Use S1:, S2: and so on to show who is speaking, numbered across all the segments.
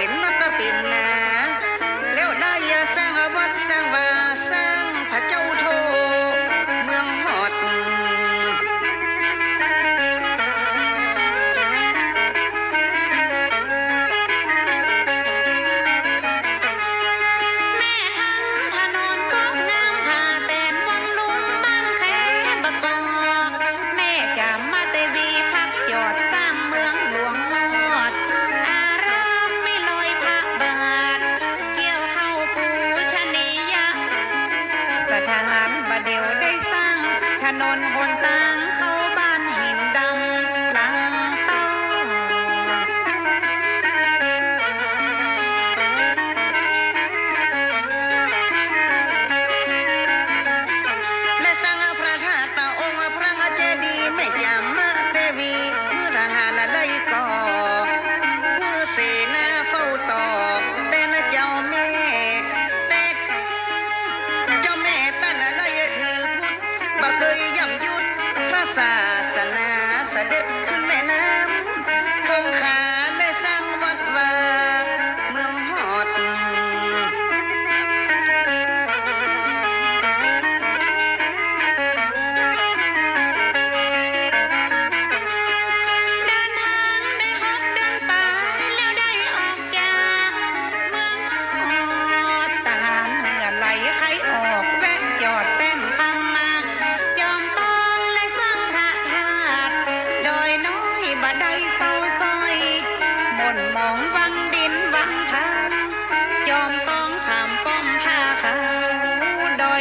S1: Sing ท
S2: หารบาเดวได้สร้าง ถนนบนตั้
S1: ง ศาสนาเสด็จขึ้นแม่น้ำคงคา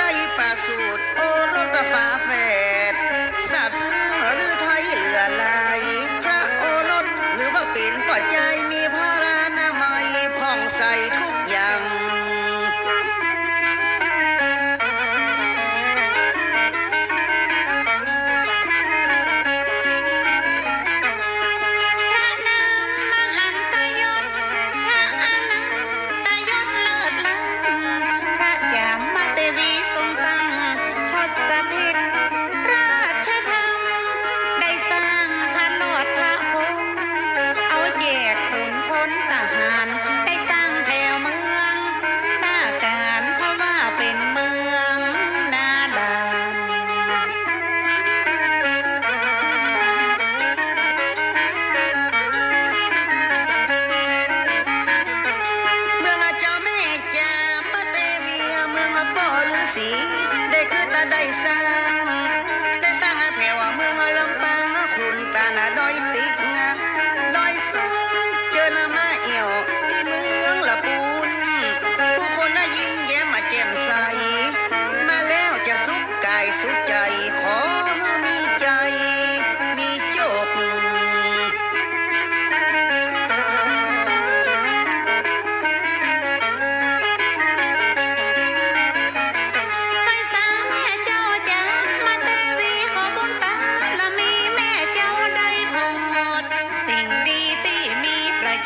S1: ได้
S2: ปากสูตรโอรสฝาแฝดสาบซึ้งหรือไทย
S1: เหลือลาย พระ
S2: โอรสหรือว่าเป็นปอดใจมี 我们。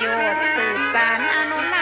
S2: ประโย
S1: ชน์สืบสานอนุรักษ์